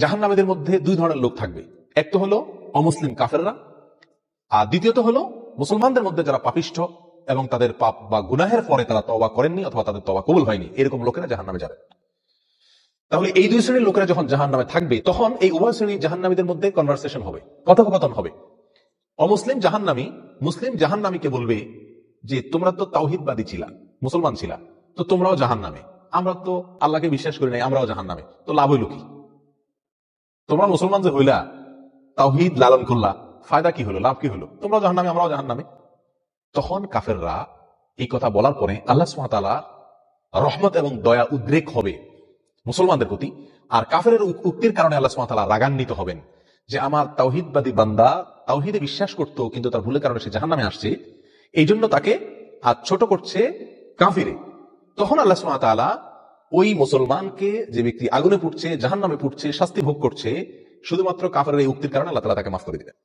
জাহান নামীদের মধ্যে দুই ধরনের লোক থাকবে। এক তো হলো অমুসলিম কাফেররা, আর দ্বিতীয়ত হলো মুসলমানদের মধ্যে যারা পাপিষ্ঠ এবং তাদের পাপ বা গুনাহের পরে তারা তবা করেননি অথবা তাদের তবা কবুল হয়নি, এরকম লোকেরা জাহান নামে যাবে। তাহলে এই দুই শ্রেণির লোকেরা যখন জাহান নামে থাকবে, তখন এই উভয় শ্রেণির জাহান্নামীদের মধ্যে কনভারসেশন হবে, কথোপকথন হবে। অমুসলিম জাহান্নামী, মুসলিম জাহান্নামীকে বলবে যে, তোমরা তো তাওহিদবাদী ছিলা, মুসলমান ছিলা, তো তোমরাও জাহান নামে আমরা তো আল্লাহকে বিশ্বাস করি নাই, আমরাও জাহান নামে তো লাভ হইল কি? তোমরা মুসলমান যে হইলা, তাওহিদ লালন করলা, ফায়দা কি হলো, লাভ কি হলো? তোমরাও জাহান নামে আমরাও জাহান নামে তখন কাফেররা এই কথা বলার পরে আল্লাহ সুমাতালা রহমত এবং দয়া উদ্রেক হবে মুসলমানদের প্রতি, আর কাফের উক্তির কারণে আল্লাহ সুমাতালা রাগান্বিত হবেন যে আমার তাওহিদবাদী বান্দা তাওহিদে বিশ্বাস করতো, কিন্তু তার ভুলের কারণে সে জাহান নামে আসছে। এই জন্য তাকে আজ ছোট করছে কাফিরে। তখন আল্লাহ সুমাতালা ওই মুসলমানকে যে ব্যক্তি আগুনে পুড়ছে জাহান নামে পুড়ছে, শাস্তি ভোগ করছে, শুধুমাত্র কাফারের এই উক্তির কারণে আল্লাহ তালা তাকে মাফ করে দিবেন।